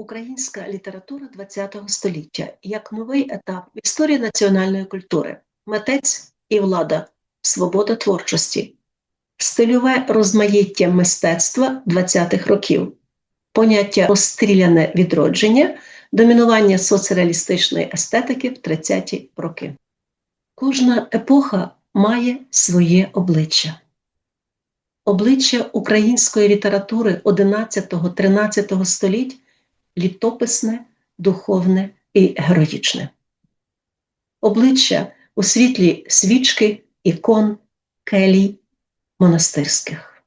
Українська література ХХ століття. Як новий етап в історії національної культури, митець і влада, свобода творчості, стильове розмаїття мистецтва ХХ років, поняття розстріляне відродження, домінування соцреалістичної естетики в 30-ті роки. Кожна епоха має своє обличчя. Обличчя української літератури 11-13 століть літописне, духовне і героїчне. Обличчя у світлі свічки, ікон, келій, монастирських.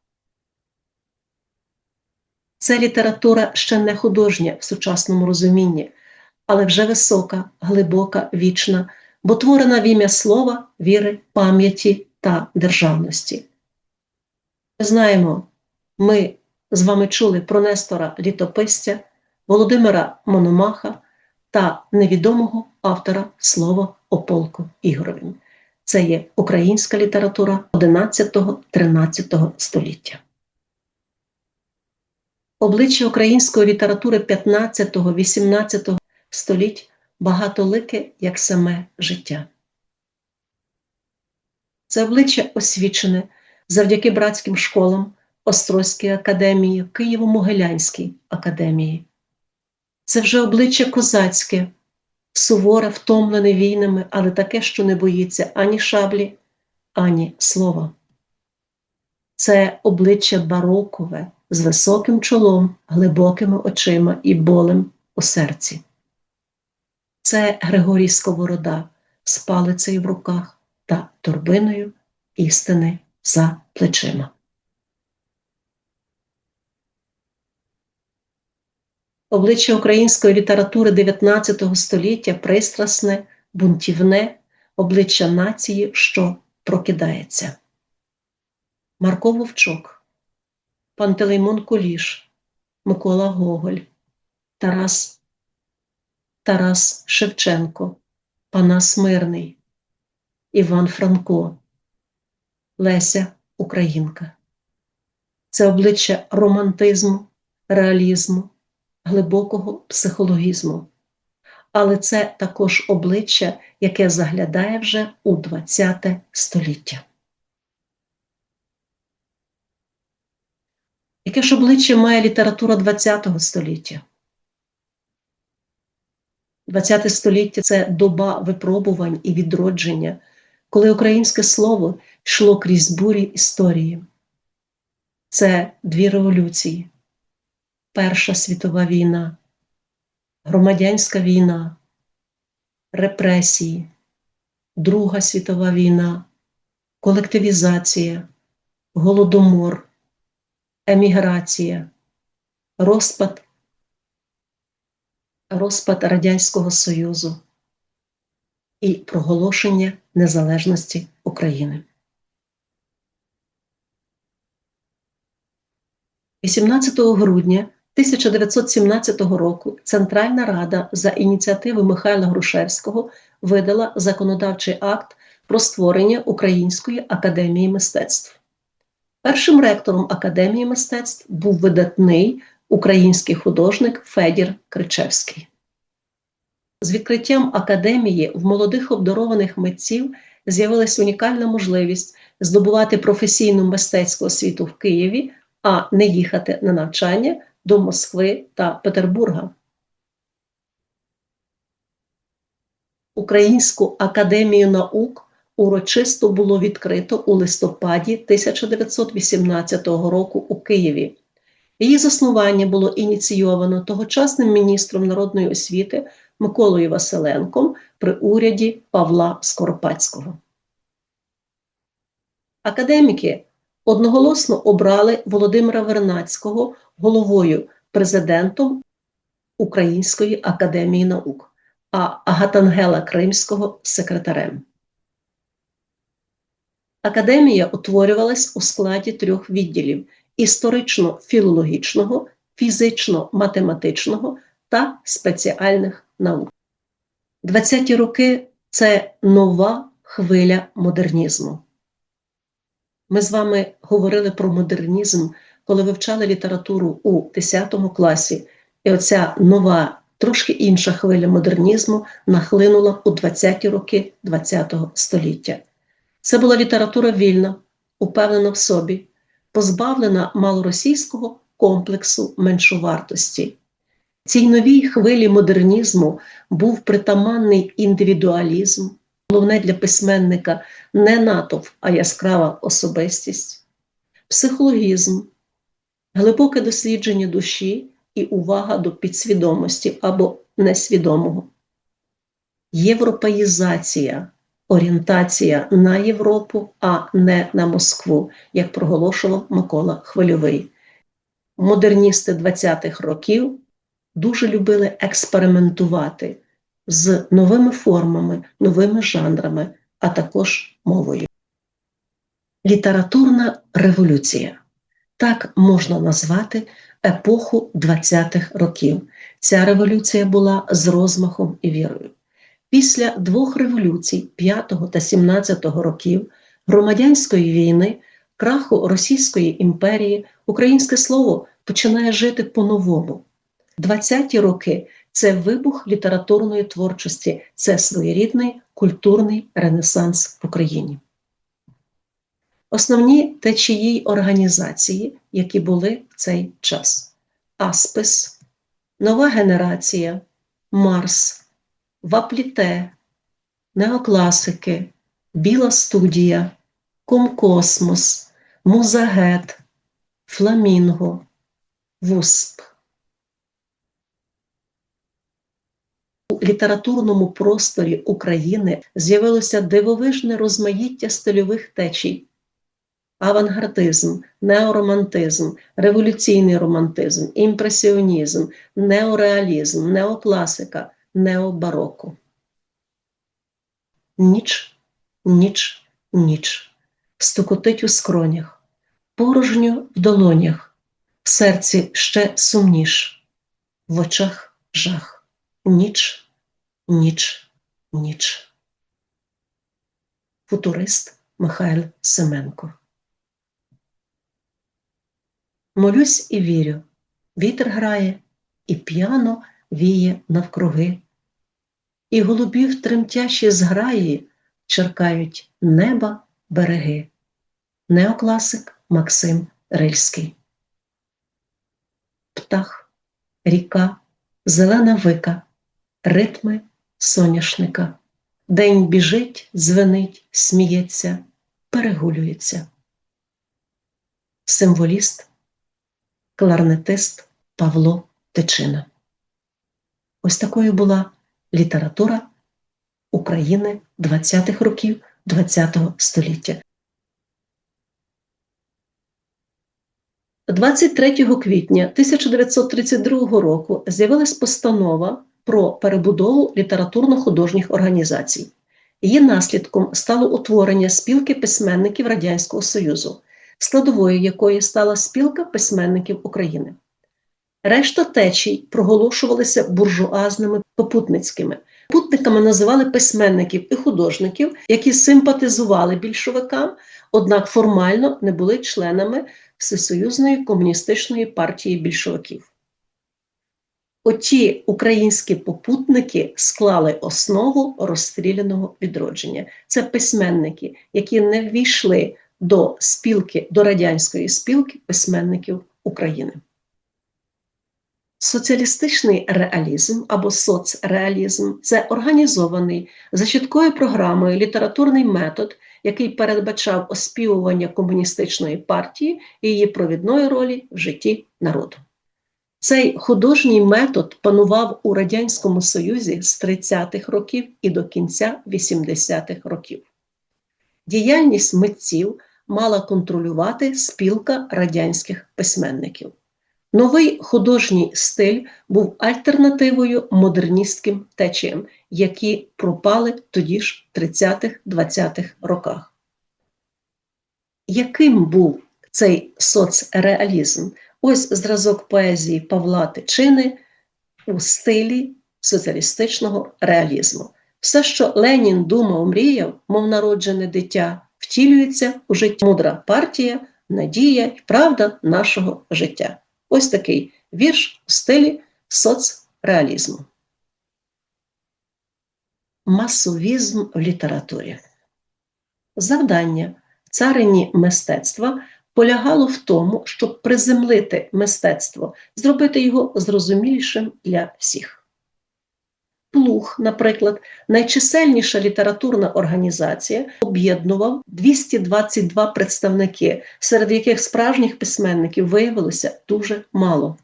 Це література ще не художня в сучасному розумінні, але вже висока, глибока, вічна, бо творена в ім'я слова, віри, пам'яті та державності. Ми знаємо, ми з вами чули про Нестора Літописця. Володимира Мономаха та невідомого автора слова о полку Ігоровім. Це є українська література 11-13 століття. Обличчя української літератури 15-18 століть багатолике як саме життя. Це обличчя освічене завдяки братським школам Острозькій академії, Києво-Могилянській академії. Це вже обличчя козацьке, суворе, втомлене війнами, але таке, що не боїться ані шаблі, ані слова. Це обличчя барокове з високим чолом, глибокими очима і болем у серці. Це Григорій Сковорода з палицею в руках та торбиною істини за плечима. Обличчя української літератури 19 століття пристрасне, бунтівне, обличчя нації, що прокидається. Марко Вовчок, Пантелеймон Куліш, Микола Гоголь, Тарас Тарас Шевченко, Панас Мирний, Іван Франко, Леся Українка. Це обличчя романтизму, реалізму глибокого психологізму. Але це також обличчя, яке заглядає вже у ХХ століття. Яке ж обличчя має література ХХ століття? ХХ століття це доба випробувань і відродження, коли українське слово йшло крізь бурі історії. Це дві революції. Перша світова війна, громадянська війна, репресії, Друга світова війна, колективізація, голодомор, еміграція, розпад, розпад Радянського Союзу і проголошення незалежності України. 18 грудня 1917 року Центральна Рада за ініціативи Михайла Грушевського видала законодавчий акт про створення Української академії мистецтв. Першим ректором Академії мистецтв був видатний український художник Федір Кричевський. З відкриттям академії в молодих обдарованих митців з'явилася унікальна можливість здобувати професійну мистецьку освіту в Києві, а не їхати на навчання до Москви та Петербурга. Українську академію наук урочисто було відкрито у листопаді 1918 року у Києві. Її заснування було ініційовано тогочасним міністром народної освіти Миколою Василенком при уряді Павла Скоропадського. Академіки одноголосно обрали Володимира Вернацького головою президентом Української академії наук, а Агатангела Кримського секретарем. Академія утворювалась у складі трьох відділів: історично-філологічного, фізично-математичного та спеціальних наук. 20-ті роки це нова хвиля модернізму. Ми з вами говорили про модернізм, коли вивчали літературу у 10 класі, І оця нова, трошки інша хвиля модернізму нахлинула у 20-ті роки ХХ століття. Це була література вільна, упевнена в собі, позбавлена малоросійського комплексу меншовартості. Цій новій хвилі модернізму був притаманний індивідуалізм, головне для письменника не натовп, а яскрава особистість, психологізм, глибоке дослідження душі і увага до підсвідомості або несвідомого, європеїзація, орієнтація на Європу, а не на Москву, як проголошував Микола Хвильовий. Модерністи 20-х років дуже любили експериментувати з новими формами, новими жанрами, а також мовою. Літературна революція так можна назвати епоху 20-х років. Ця революція була з розмахом і вірою. Після двох революцій 5 та 17 років громадянської війни, краху Російської імперії, українське слово починає жити по-новому. 20-ті роки це вибух літературної творчості, це своєрідний культурний ренесанс в Україні. Основні течії організації, які були в цей час: Аспис, Нова Генерація, Марс, Вапліте, Неокласики, Біла студія, Комкосмос, Музагет, Фламінго, Вусп. У літературному просторі України з'явилося дивовижне розмаїття стильових течій авангардизм, неоромантизм, революційний романтизм, імпресіонізм, неореалізм, неокласика, необароко. Ніч, ніч, ніч, стукотить у скронях, порожньо в долонях, в серці ще сумніш, в очах жах, ніч, ніч, ніч. Футурист Михайло Семенко Молюсь і вірю, вітер грає, і п'яно віє навкруги, і голубів тремтящі зграї черкають неба береги. Неокласик Максим Рильський. Птах, ріка, зелена вика, ритми соняшника. День біжить, звенить, сміється, перегулюється. Символіст кларнетист Павло Тичина. Ось такою була література України 20-х років ХХ століття. 23 квітня 1932 року з'явилась постанова про перебудову літературно-художніх організацій. Її наслідком стало утворення спілки письменників Радянського Союзу складовою якої стала спілка письменників України. Решта течій проголошувалися буржуазними попутницькими. Попутниками називали письменників і художників, які симпатизували більшовикам, однак формально не були членами Всесоюзної комуністичної партії більшовиків. Оті українські попутники склали основу розстріляного відродження. Це письменники, які не ввійшли до спілки, до радянської спілки письменників України. Соціалістичний реалізм або соцреалізм це організований за чіткою програмою літературний метод, який передбачав оспівування комуністичної партії і її провідної ролі в житті народу. Цей художній метод панував у Радянському Союзі з 30-х років і до кінця 80-х років. Діяльність митців мала контролювати спілка радянських письменників. Новий художній стиль був альтернативою модерністським течіям, які пропали тоді ж в 30-20-х роках. Яким був цей соцреалізм? Ось зразок поезії Павла Тичини у стилі соціалістичного реалізму. Все, що Ленін думав, мріяв, мов народжене дитя, втілюється у життя мудра партія, надія і правда нашого життя. Ось такий вірш у стилі соцреалізму. Масовізм в літературі. Завдання царині мистецтва полягало в тому, щоб приземлити мистецтво, зробити його зрозумілішим для всіх. Плуг, наприклад, найчисельніша літературна організація, об'єднував 222 представники, серед яких справжніх письменників виявилося дуже мало.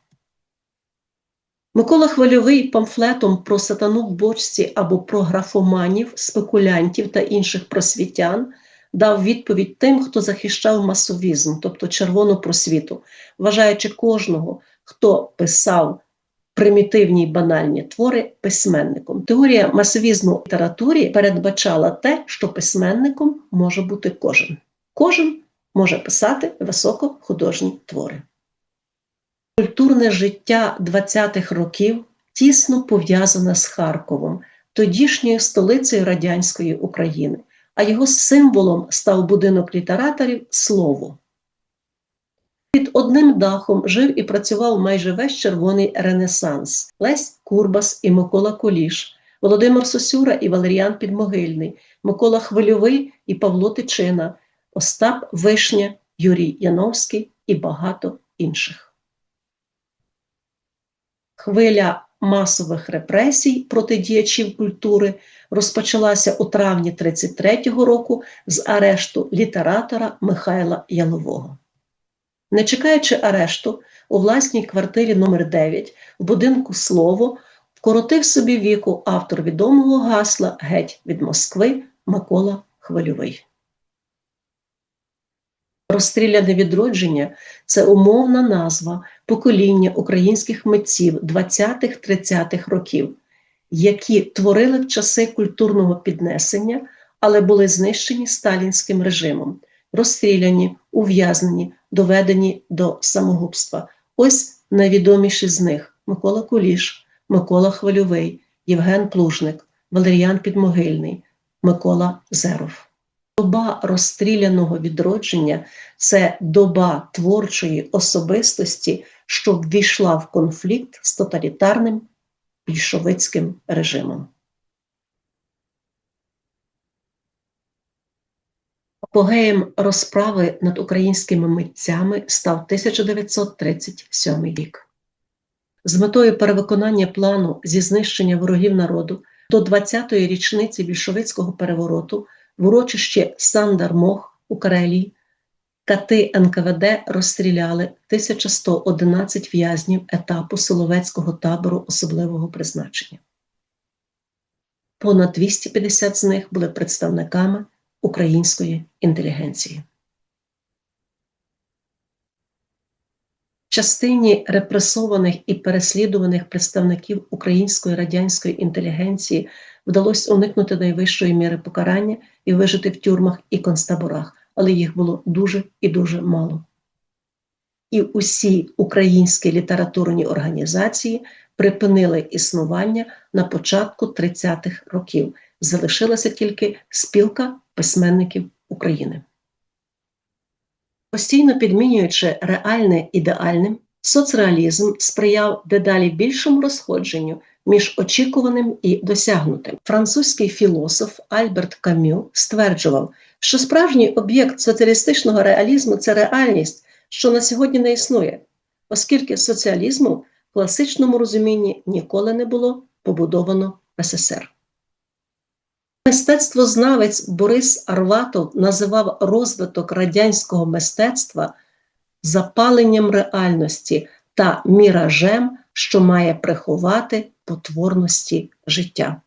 Микола Хвильовий памфлетом про сатану в бочці або про графоманів, спекулянтів та інших просвітян дав відповідь тим, хто захищав масовізм, тобто червону просвіту, вважаючи кожного, хто писав примітивні й банальні твори письменником. Теорія масовізму в літературі передбачала те, що письменником може бути кожен. Кожен може писати високохудожні твори. Культурне життя 20-х років тісно пов'язане з Харковом, тодішньою столицею радянської України, а його символом став будинок літераторів Слово. Під одним дахом жив і працював майже весь червоний Ренесанс, Лесь Курбас і Микола Куліш, Володимир Сосюра і Валеріан Підмогильний, Микола Хвильовий і Павло Тичина, Остап Вишня, Юрій Яновський і багато інших. Хвиля масових репресій проти діячів культури розпочалася у травні 33-го року з арешту літератора Михайла Ялового. Не чекаючи арешту, у власній квартирі номер 9 в будинку Слово вкоротив собі віку автор відомого гасла Геть від Москви Микола Хвильовий. Розстріляне відродження це умовна назва покоління українських митців 20-30-х років, які творили в часи культурного піднесення, але були знищені сталінським режимом, розстріляні, ув'язнені, доведені до самогубства. Ось найвідоміші з них: Микола Куліш, Микола Хвильовий, Євген Плужник, Валеріан Підмогильний, Микола Зеров. Доба розстріляного відродження це доба творчої особистості, що ввійшла в конфлікт з тоталітарним більшовицьким режимом. Апогеєм розправи над українськими митцями став 1937 рік. З метою перевиконання плану зі знищення ворогів народу до 20-ї річниці більшовицького перевороту в урочищі Сандармох у Карелії кати НКВД розстріляли 1111 в'язнів етапу Соловецького табору особливого призначення. Понад 250 з них були представниками української інтелігенції. Частині репресованих і переслідуваних представників української радянської інтелігенції вдалося уникнути найвищої міри покарання і вижити в тюрмах і концтаборах, але їх було дуже і дуже мало. І усі українські літературні організації припинили існування на початку 30-х років. Залишилася тільки спілка письменників України. Постійно підмінюючи реальне ідеальним, соцреалізм сприяв дедалі більшому розходженню між очікуваним і досягнутим. Французький філософ Альберт Камю стверджував, що справжній об'єкт соціалістичного реалізму це реальність, що на сьогодні не існує, оскільки соціалізму в класичному розумінні ніколи не було побудовано в СССР. Мистецтвознавець Борис Арватов називав розвиток радянського мистецтва запаленням реальності та міражем, що має приховати потворності життя.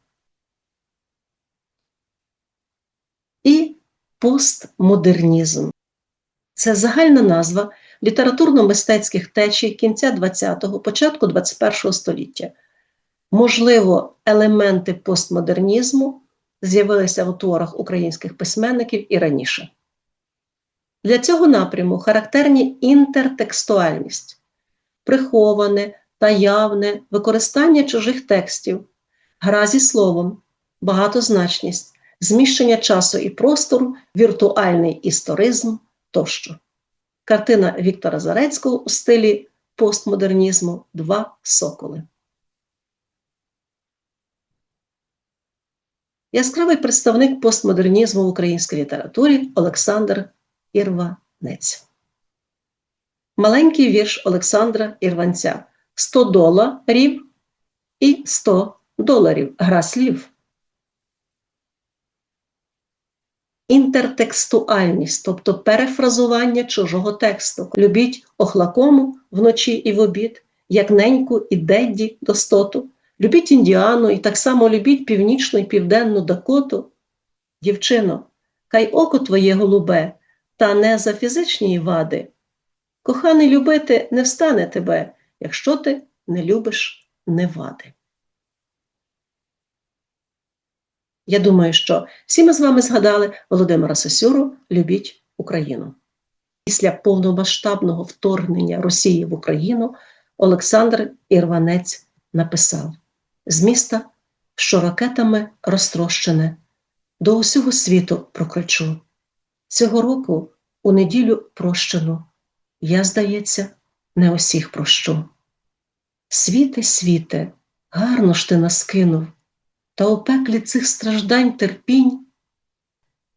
І постмодернізм це загальна назва літературно-мистецьких течій кінця ХХ, початку ХХІ століття. Можливо, елементи постмодернізму з'явилися в творах українських письменників і раніше. Для цього напряму характерні інтертекстуальність, приховане та явне використання чужих текстів, гра зі словом, багатозначність, зміщення часу і простору, віртуальний історизм тощо. Картина Віктора Зарецького у стилі постмодернізму Два соколи. Яскравий представник постмодернізму в українській літературі Олександр Ірванець. Маленький вірш Олександра Ірванця 100 доларів і 100 доларів. Гра слів. Інтертекстуальність, тобто перефразування чужого тексту. Любіть охлакому вночі і в обід, як неньку і Дедді достоту. Любіть індіану і так само любіть північну і південну Дакоту. Дівчино, хай око твоє голубе, та не за фізичні вади. Коханий любити не встане тебе, якщо ти не любиш невади. Я думаю, що всі ми з вами згадали Володимира Сосюру Любіть Україну. Після повномасштабного вторгнення Росії в Україну Олександр Ірванець написав з міста, що ракетами розтрощене, до усього світу прокричу. Цього року у неділю прощену, я, здається, не усіх прощу. Світе, світе, гарно ж ти нас кинув, та у пеклі цих страждань терпінь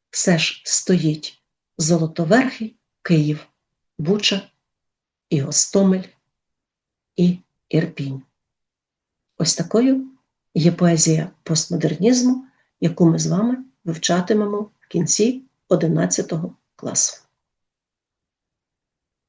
все ж стоїть Золотоверхий Київ, Буча і Гостомель і Ірпінь. Ось такою є поезія постмодернізму, яку ми з вами вивчатимемо в кінці 11 класу.